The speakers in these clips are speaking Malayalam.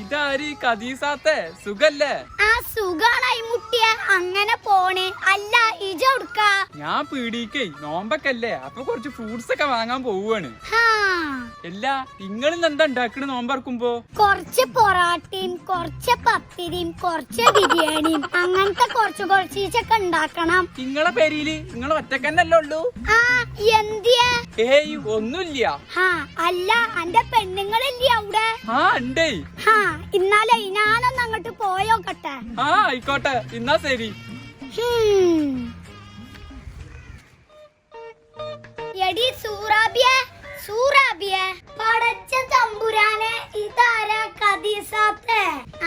ഇതാര് കദീസാത്തെ? സുഖല്ലേ? ആ സുഖാണ് മുട്ടിയ. അങ്ങനെ പോണേ. അല്ല ഇജൊടുക്ക ഞാൻ പീടിക്കേ നോമ്പക്കല്ലേ അപ്പൊ കുറച്ച് ഫ്രൂട്ട്സ് ഒക്കെ വാങ്ങാൻ പോവാണ് എല്ലാ നിങ്ങളിന്ന് എന്താ ഉണ്ടാക്കണ നോമ്പറക്കുമ്പോ? കുറച്ച് പൊറാട്ടയും കുറച്ച് പത്തിരിയും കുറച്ച് ബിരിയാണിയും അങ്ങനത്തെ കുറച്ച് കുറച്ചീച്ചൊക്കെ ഉണ്ടാക്കണം. നിങ്ങളെ പേരിൽ നിങ്ങൾ ഒറ്റക്കന്നല്ലേ ഉള്ളൂ? ആ ഏയ് ഒന്നുമില്ല. അല്ല അന്റെ പെണ്ണുങ്ങളില്ലേ അവിടെ? ആ ഉണ്ടേ. ഇന്നാലേ ഞാനൊന്ന് അങ്ങോട്ട് പോയോക്കട്ടെ. ആ ആയിക്കോട്ടെ ഇന്നാ ശരി. എടി സൂറാബിയ സൂറാബിയ പടച്ച തമ്പുരാനെ ഇതാരാ കദീസാത്തെ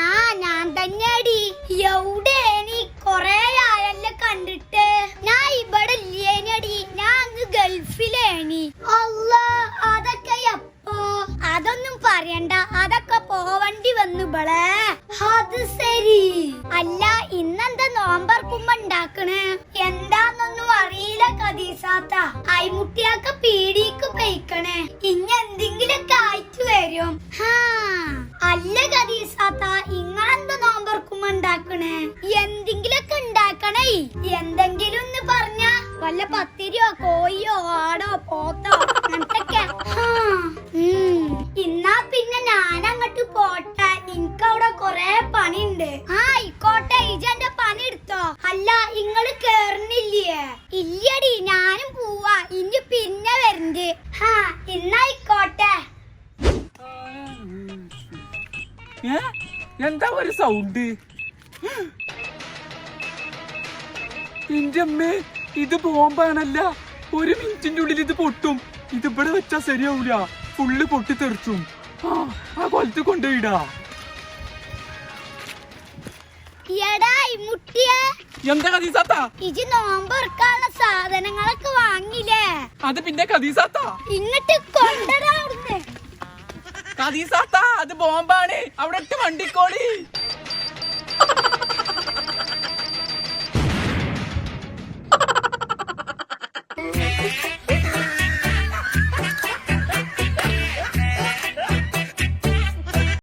ആ ഞാൻ തന്നെടി എവിടെ? നീ കൊറേ ആയല്ലേ കണ്ടിട്ട്. ഗൾഫിലേനി. അതൊക്കെ എപ്പോ? അതൊന്നും പറയണ്ട. അതൊക്കെ പോവണ്ടി വന്നു ബളേ അത് ശരി. അല്ല ഇന്നെന്താ കുമ്പ ഉണ്ടാക്കണേ എന്താന്നൊന്നും അറിയില്ല കദീസാത്ത അയിമുട്ടിയാക്ക പീടിക്ക് പെയ്ക്കണേ. ഇനി എന്തെങ്കിലൊക്കെ ആയിട്ട് വരും. അല്ല കദീസാത്ത ഇങ്ങളെന്താ നോമ്പർക്കുമ്പ ഉണ്ടാക്കണേ എന്തെങ്കിലൊക്കെ ഉണ്ടാക്കണേ എന്തെങ്കിലും വല്ല പത്തിരിയോ കോഴിയോ ആടോ പോത്തോ അങ്ങനത്തൊക്കെ. ഇന്നാ പിന്നെ ഞാൻ അങ്ങോട്ട് പോട്ടെ. എനിക്ക് അവിടെ കൊറേ പണിണ്ട് ആ ആയിക്കോട്ടെ. ഇജന്റെ പണി എടുത്തോ. അല്ല ഇങ്ങൾ കേറുന്നില്ലേ? ഇല്ലടി ഞാനും പോവാ. ഇനി പിന്നെ വരണ്ട്. ഹാ ഇന്നായിക്കോട്ടെ എന്താ ഒരു സൗണ്ട്? അമ്മേ ഇത് ബോംബാണല്ല ഒരു മിനിറ്റിന്റെ ഉള്ളിൽ ഇത് പൊട്ടും. ഇത് ഇവിടെ വെച്ചാ ശരിയാവൂല. ഫുള്ള് പൊട്ടിത്തെറിച്ചും ആ ആ കൊലത്ത് കൊണ്ടുപോയിടാ. എന്താ കദീസാത്ത? ഇജ് നോമ്പൊറുക്കാനുള്ള സാധനങ്ങളൊക്കെ വാങ്ങില്ലേ അത് പിന്നെ കദീസാത്ത? ഇങ്ങട്ട് കൊണ്ടടാ കദീസാത്ത അത് ബോംബാണ്. അവിടെ ഇട്ട് വണ്ടിക്കോളി.